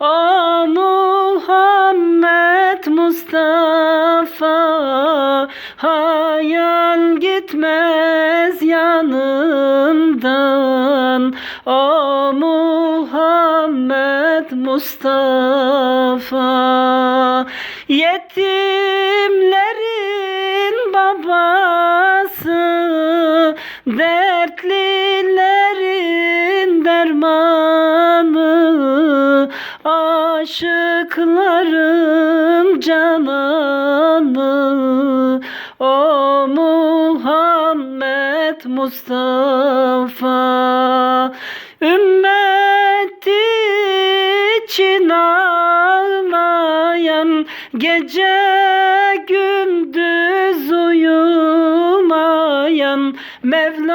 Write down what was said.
O Muhammed Mustafa Hayal gitmez yanından. O Muhammed Mustafa Yetimlerin babası Dertlilerin Aşıkların cananı O Muhammed Mustafa. Ümmet için ağlayan Gece gündüz uyumayan Mevla